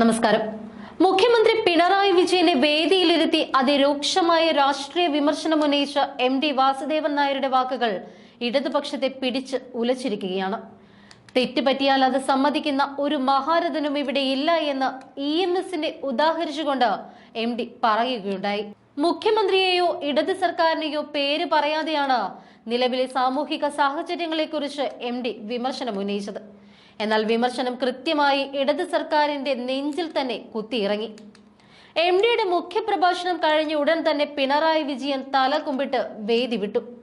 നമസ്കാരം. മുഖ്യമന്ത്രി പിണറായി വിജയനെ വേദിയിലിരുത്തി അതിരൂക്ഷമായ രാഷ്ട്രീയ വിമർശനം ഉന്നയിച്ച എം ഡി വാസുദേവൻ നായരുടെ വാക്കുകൾ ഇടതുപക്ഷത്തെ പിടിച്ച് ഉലച്ചിരിക്കുകയാണ്. തെറ്റുപറ്റിയാൽ അത് സമ്മതിക്കുന്ന ഒരു മഹാരഥനും ഇവിടെ ഇല്ല എന്ന് ഇ എം എസിനെ ഉദാഹരിച്ചുകൊണ്ട് എം ഡി പറയുകയുണ്ടായി. മുഖ്യമന്ത്രിയെയോ ഇടത് സർക്കാരിനെയോ പേര് പറയാതെയാണ് നിലവിലെ സാമൂഹിക സാഹചര്യങ്ങളെക്കുറിച്ച് എം ഡി വിമർശനം ഉന്നയിച്ചത്. എന്നാൽ വിമർശനം കൃത്യമായി ഇടത് സർക്കാരിന്റെ നെഞ്ചിൽ തന്നെ കുത്തിയിറങ്ങി. എം ഡിയുടെ മുഖ്യപ്രഭാഷണം കഴിഞ്ഞ ഉടൻ തന്നെ പിണറായി വിജയൻ തല കുമ്പിട്ട് വേദി വിട്ടു.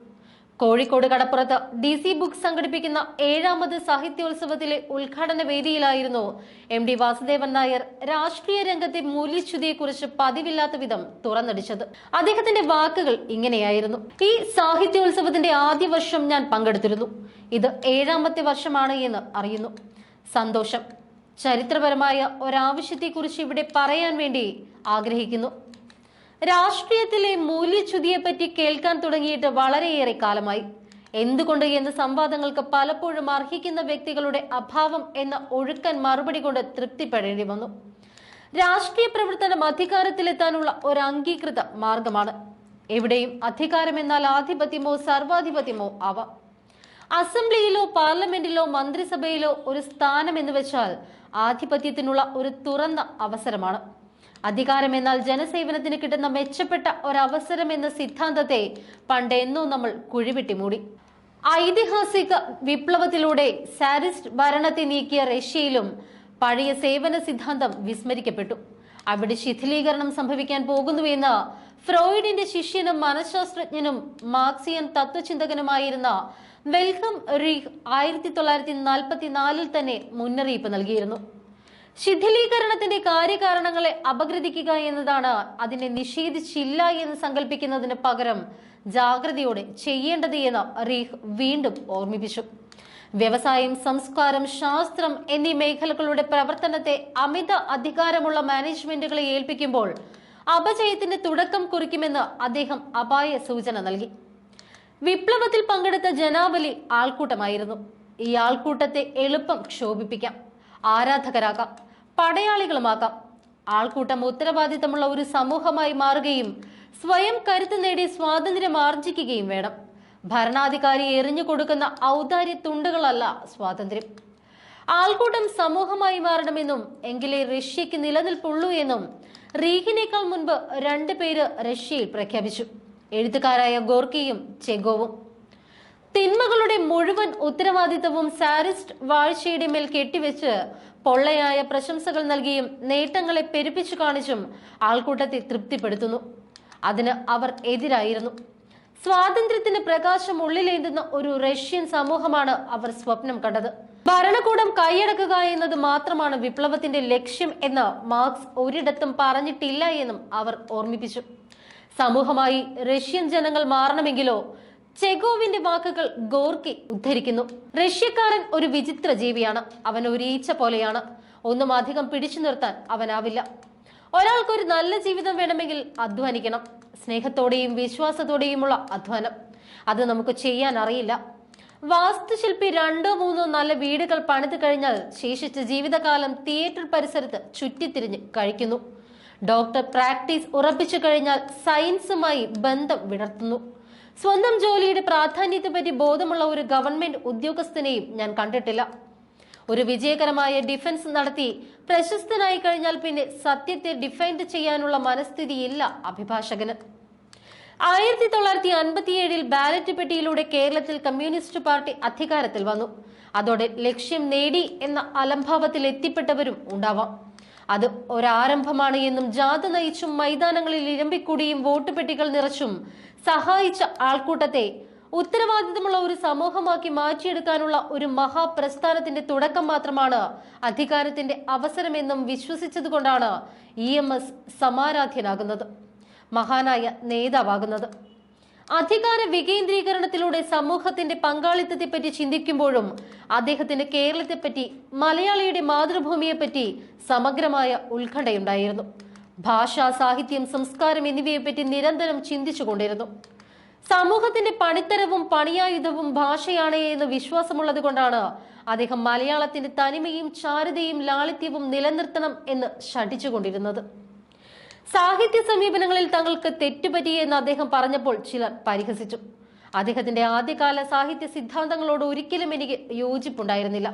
കോഴിക്കോട് കടപ്പുറത്ത് ഡി സി ബുക്ക് സംഘടിപ്പിക്കുന്ന ഏഴാമത് സാഹിത്യോത്സവത്തിലെ ഉദ്ഘാടന വേദിയിലായിരുന്നു എം ഡി വാസുദേവൻ നായർ രാഷ്ട്രീയ രംഗത്തെ മൂല്യച്യുതിയെക്കുറിച്ച് പതിവില്ലാത്ത വിധം തുറന്നടിച്ചത്. അദ്ദേഹത്തിന്റെ വാക്കുകൾ ഇങ്ങനെയായിരുന്നു. ഈ സാഹിത്യോത്സവത്തിന്റെ ആദ്യ വർഷം ഞാൻ പങ്കെടുത്തിരുന്നു. ഇത് ഏഴാമത്തെ വർഷമാണ് എന്ന് അറിയുന്നു. സന്തോഷം. ചരിത്രപരമായ ഒരാവശ്യത്തെക്കുറിച്ച് ഇവിടെ പറയാൻ വേണ്ടി ആഗ്രഹിക്കുന്നു. രാഷ്ട്രീയത്തിലെ മൂല്യച്യുതിയെപ്പറ്റി കേൾക്കാൻ തുടങ്ങിയിട്ട് വളരെയേറെ കാലമായി. എന്തുകൊണ്ട് എന്ന സംവാദങ്ങൾക്ക് പലപ്പോഴും അർഹിക്കുന്ന വ്യക്തികളുടെ അഭാവം എന്ന ഒഴുക്കൻ മറുപടി കൊണ്ട് തൃപ്തിപ്പെടേണ്ടി വന്നു. രാഷ്ട്രീയ പ്രവർത്തനം അധികാരത്തിലെത്താനുള്ള ഒരു അംഗീകൃത മാർഗമാണ്. എവിടെയും അധികാരം എന്നാൽ ആധിപത്യമോ സർവാധിപത്യമോ അവ അസംബ്ലിയിലോ പാർലമെന്റിലോ മന്ത്രിസഭയിലോ ഒരു സ്ഥാനം എന്ന് വെച്ചാൽ ആധിപത്യത്തിനുള്ള ഒരു തുറന്ന അവസരമാണ്. അധികാരം എന്നാൽ ജനസേവനത്തിന് കിട്ടുന്ന മെച്ചപ്പെട്ട ഒരവസരം എന്ന സിദ്ധാന്തത്തെ പണ്ടെന്നോ നമ്മൾ കുഴിവിട്ടി മൂടി. ഐതിഹാസിക വിപ്ലവത്തിലൂടെ സാരിസ്റ്റ് ഭരണത്തെ നീക്കിയ റഷ്യയിലും പഴയ സേവന സിദ്ധാന്തം വിസ്മരിക്കപ്പെട്ടു. അവിടെ ശിഥിലീകരണം സംഭവിക്കാൻ പോകുന്നുവെന്ന് ഫ്രോയിഡിന്റെ ശിഷ്യനും മനഃശാസ്ത്രജ്ഞനും മാർക്സിയൻ തത്വചിന്തകനുമായിരുന്ന വെൽഹം റീഹ് ആയിരത്തി തൊള്ളായിരത്തി നാൽപ്പത്തിനാലിൽ തന്നെ മുന്നറിയിപ്പ് നൽകിയിരുന്നു. ശിഥിലീകരണത്തിന്റെ കാര്യകാരണങ്ങളെ അപഗ്രഥിക്കുക എന്നതാണ് അതിനെ നിഷേധിച്ചില്ല എന്ന് സങ്കല്പിക്കുന്നതിന് പകരം ജാഗ്രതയോടെ ചെയ്യേണ്ടത് എന്ന് റീഹ് വീണ്ടും ഓർമ്മിപ്പിച്ചു. വ്യവസായം സംസ്കാരം ശാസ്ത്രം എന്നീ മേഖലകളുടെ പ്രവർത്തനത്തെ അമിത അധികാരമുള്ള മാനേജ്മെന്റുകളെ ഏൽപ്പിക്കുമ്പോൾ അപജയത്തിന്റെ തുടക്കം കുറിക്കുമെന്ന് അദ്ദേഹം അപായ സൂചന നൽകി. വിപ്ലവത്തിൽ പങ്കെടുത്ത ജനാവലി ആൾക്കൂട്ടമായിരുന്നു. ഈ ആൾക്കൂട്ടത്തെ എളുപ്പം ക്ഷോഭിപ്പിക്കാം. ആരാധകരാക്കാം പടയാളികളുമാക്കാം ആൾക്കൂട്ടം ഉത്തരവാദിത്തമുള്ള ഒരു സമൂഹമായി മാറുകയും സ്വയം കരുത്ത് നേടി സ്വാതന്ത്ര്യം ആർജിക്കുകയും വേണം. ഭരണാധികാരി എറിഞ്ഞു കൊടുക്കുന്ന ഔദാര്യ തുണ്ടുകളല്ല സ്വാതന്ത്ര്യം. ആൾക്കൂട്ടം സമൂഹമായി മാറണമെന്നും എങ്കിലേ റഷ്യക്ക് നിലനിൽപ്പുള്ളൂ എന്നും റീഹിനേക്കാൾ മുൻപ് രണ്ടു പേര് റഷ്യയിൽ പ്രഖ്യാപിച്ചു. എഴുത്തുകാരായ ഗോർക്കിയും ചെഗോവും. തിന്മകളുടെ മുഴുവൻ ഉത്തരവാദിത്തവും സാരിസ്റ്റ് വാഴ്ചയുടെ മേൽ കെട്ടിവെച്ച് പൊള്ളയായ പ്രശംസകൾ നൽകിയും നേട്ടങ്ങളെ പെരുപ്പിച്ചു കാണിച്ചും ആൾക്കൂട്ടത്തെ തൃപ്തിപ്പെടുത്തുന്നു. അതിന് അവർ എതിരായിരുന്നു. സ്വാതന്ത്ര്യത്തിന് പ്രകാശം ഉള്ളിലേന്തുന്ന ഒരു റഷ്യൻ സമൂഹമാണ് അവർ സ്വപ്നം കണ്ടത്. ഭരണകൂടം കൈയടക്കുക എന്നത് മാത്രമാണ് വിപ്ലവത്തിന്റെ ലക്ഷ്യം എന്ന് മാർക്സ് ഒരിടത്തും പറഞ്ഞിട്ടില്ല എന്നും അവർ ഓർമ്മിപ്പിച്ചു. സമൂഹമായി റഷ്യൻ ജനങ്ങൾ മാറണമെങ്കിലോ ചെഗോവിന്റെ വാക്കുകൾ ഗോർക്കി ഉദ്ധരിക്കുന്നു. റഷ്യക്കാരൻ ഒരു വിചിത്ര ജീവിയാണ്. അവൻ ഒരു ഈച്ച പോലെയാണ്. ഒന്നും അധികം പിടിച്ചു നിർത്താൻ അവനാവില്ല. ഒരാൾക്ക് ഒരു നല്ല ജീവിതം വേണമെങ്കിൽ അധ്വാനിക്കണം. സ്നേഹത്തോടെയും വിശ്വാസത്തോടെയുമുള്ള അധ്വാനം. അത് നമുക്ക് ചെയ്യാൻ അറിയില്ല. വാസ്തുശില്പി രണ്ടോ മൂന്നോ നല്ല വീടുകൾ പണിത് കഴിഞ്ഞാൽ ശേഷിച്ച ജീവിതകാലം തിയേറ്റർ പരിസരത്ത് ചുറ്റിത്തിരിഞ്ഞ് കഴിക്കുന്നു. ഡോക്ടർ പ്രാക്ടീസ് ഉറപ്പിച്ചു കഴിഞ്ഞാൽ സയൻസുമായി ബന്ധം വിടർത്തുന്നു. സ്വന്തം ജോലിയുടെ പ്രാധാന്യത്തെ പ്രാധാന്യത്തെപ്പറ്റി ബോധമുള്ള ഒരു ഗവൺമെന്റ് ഉദ്യോഗസ്ഥനെയും ഞാൻ കണ്ടിട്ടില്ല. ഒരു വിജയകരമായ ഡിഫൻസ് നടത്തി പ്രശസ്തനായി കഴിഞ്ഞാൽ പിന്നെ സത്യത്തെ ഡിഫൈൻഡ് ചെയ്യാനുള്ള മനസ്ഥിതിയില്ല അഭിഭാഷകന്. ആയിരത്തി തൊള്ളായിരത്തി അൻപത്തിയേഴിൽ ബാലറ്റ് പെട്ടിയിലൂടെ കേരളത്തിൽ കമ്മ്യൂണിസ്റ്റ് പാർട്ടി അധികാരത്തിൽ വന്നു. അതോടെ ലക്ഷ്യം നേടി എന്ന അലംഭാവത്തിൽ എത്തിപ്പെട്ടവരും ഉണ്ടാവാം. അത് ഒരാരംഭമാണ് എന്നും ജാഥ നയിച്ചും മൈതാനങ്ങളിൽ ഇരമ്പിക്കൂടിയും വോട്ട് പെട്ടികൾ നിറച്ചും സഹായിച്ച ആൾക്കൂട്ടത്തെ ഉത്തരവാദിത്തമുള്ള ഒരു സമൂഹമാക്കി മാറ്റിയെടുക്കാനുള്ള ഒരു മഹാപ്രസ്ഥാനത്തിന്റെ തുടക്കം മാത്രമാണ് അധികാരത്തിന്റെ അവസരമെന്നും വിശ്വസിച്ചതുകൊണ്ടാണ് ഇ എം എസ് സമാരാധ്യനാകുന്നത് മഹാനായ നേതാവാകുന്നത്. അധികാര വികേന്ദ്രീകരണത്തിലൂടെ സമൂഹത്തിന്റെ പങ്കാളിത്തത്തെപ്പറ്റി ചിന്തിക്കുമ്പോഴും അദ്ദേഹത്തിന് കേരളത്തെപ്പറ്റി മലയാളിയുടെ മാതൃഭൂമിയെപ്പറ്റി സമഗ്രമായ ഉത്കണ്ഠയുണ്ടായിരുന്നു. ഭാഷ സാഹിത്യം സംസ്കാരം എന്നിവയെപ്പറ്റി നിരന്തരം ചിന്തിച്ചുകൊണ്ടിരുന്നു. സമൂഹത്തിന്റെ പണിത്തരവും പണിയായുധവും ഭാഷയാണ് എന്ന് വിശ്വാസമുള്ളത് കൊണ്ടാണ് അദ്ദേഹം മലയാളത്തിന്റെ തനിമയും ചാരുതയും ലാളിത്യവും നിലനിർത്തണം എന്ന് ശഠിച്ചുകൊണ്ടിരുന്നത്. സാഹിത്യ സമീപനങ്ങളിൽ തങ്ങൾക്ക് തെറ്റുപറ്റി എന്ന് അദ്ദേഹം പറഞ്ഞപ്പോൾ ചിലർ പരിഹസിച്ചു. അദ്ദേഹത്തിന്റെ ആദ്യകാല സാഹിത്യ സിദ്ധാന്തങ്ങളോട് ഒരിക്കലും എനിക്ക് യോജിപ്പുണ്ടായിരുന്നില്ല.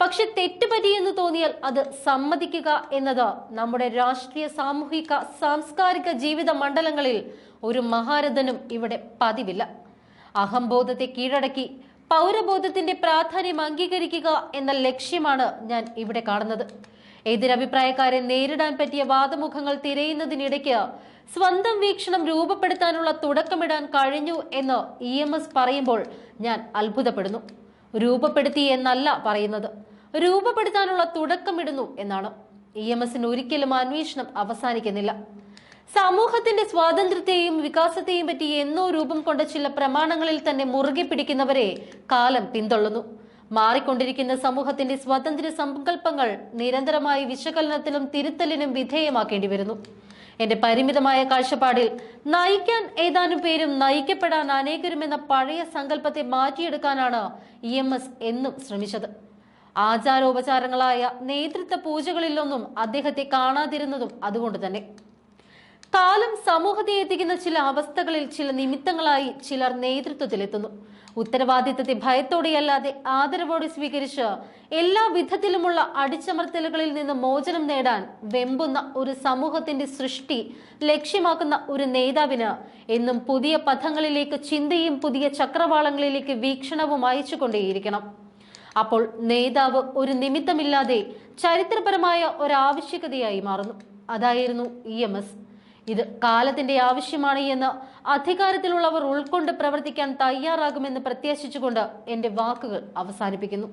പക്ഷെ തെറ്റുപറ്റിയെന്ന് തോന്നിയാൽ അത് സമ്മതിക്കുക എന്നത് നമ്മുടെ രാഷ്ട്രീയ സാമൂഹിക സാംസ്കാരിക ജീവിത മണ്ഡലങ്ങളിൽ ഒരു മഹാരഥനും ഇവിടെ പതിവില്ല. അഹംബോധത്തെ കീഴടക്കി പൗരബോധത്തിന്റെ പ്രാധാന്യം അംഗീകരിക്കുക എന്ന ലക്ഷ്യമാണ് ഞാൻ ഇവിടെ കാണുന്നത്. എതിരഭിപ്രായക്കാരെ നേരിടാൻ പറ്റിയ വാദമുഖങ്ങൾ തിരയുന്നതിനിടയ്ക്ക് സ്വന്തം വീക്ഷണം രൂപപ്പെടുത്താനുള്ള തുടക്കമിടാൻ കഴിഞ്ഞു എന്ന് ഇ പറയുമ്പോൾ ഞാൻ അത്ഭുതപ്പെടുന്നു. രൂപപ്പെടുത്തി എന്നല്ല പറയുന്നത്. രൂപപ്പെടുത്താനുള്ള തുടക്കമിടുന്നു എന്നാണ്. ഇ എം എസിന് ഒരിക്കലും അന്വേഷണം അവസാനിക്കുന്നില്ല. സമൂഹത്തിന്റെ സ്വാതന്ത്ര്യത്തെയും വികാസത്തെയും പറ്റി എന്നോ രൂപം കൊണ്ട ചില പ്രമാണങ്ങളിൽ തന്നെ മുറുകെ പിടിക്കുന്നവരെ കാലം പിന്തള്ളുന്നു. മാറിക്കൊണ്ടിരിക്കുന്ന സമൂഹത്തിന്റെ സ്വാതന്ത്ര്യ സങ്കല്പങ്ങൾ നിരന്തരമായി വിശകലനത്തിനും തിരുത്തലിനും വിധേയമാക്കേണ്ടി വരുന്നു. എന്റെ പരിമിതമായ കാഴ്ചപ്പാടിൽ നയിക്കാൻ ഏതാനും പേരും നയിക്കപ്പെടാൻ അനേകരും എന്ന പഴയ സങ്കല്പത്തെ മാറ്റിയെടുക്കാനാണ് ഇ എം എസ് എന്നും ശ്രമിച്ചത്. ആചാരോപചാരങ്ങളായ നേതൃത്വ പൂജകളിലൊന്നും അദ്ദേഹത്തെ കാണാതിരുന്നതും അതുകൊണ്ട് തന്നെ. കാലം സമൂഹത്തെ എത്തിക്കുന്ന ചില അവസ്ഥകളിൽ ചില നിമിത്തങ്ങളായി ചിലർ നേതൃത്വത്തിലെത്തുന്നു. ഉത്തരവാദിത്തത്തെ ഭയത്തോടെയല്ലാതെ ആദരവോടെ സ്വീകരിച്ച് എല്ലാ വിധത്തിലുമുള്ള അടിച്ചമർത്തലുകളിൽ നിന്ന് മോചനം നേടാൻ വെമ്പുന്ന ഒരു സമൂഹത്തിന്റെ സൃഷ്ടി ലക്ഷ്യമാക്കുന്ന ഒരു നേതാവിന് എന്നും പുതിയ പഥങ്ങളിലേക്ക് ചിന്തയും പുതിയ ചക്രവാളങ്ങളിലേക്ക് വീക്ഷണവും അയച്ചുകൊണ്ടേയിരിക്കണം. അപ്പോൾ നേതാവ് ഒരു നിമിത്തമില്ലാതെ ചരിത്രപരമായ ഒരാവശ്യകതയായി മാറുന്നു. അതായിരുന്നു ഇ എം എസ്. ഇത് കാലത്തിന്റെ ആവശ്യമാണ് എന്ന് അധികാരത്തിലുള്ളവർ ഉൾക്കൊണ്ട് പ്രവർത്തിക്കാൻ തയ്യാറാകുമെന്ന് പ്രത്യാശിച്ചുകൊണ്ട് എന്റെ വാക്കുകൾ അവസാനിപ്പിക്കുന്നു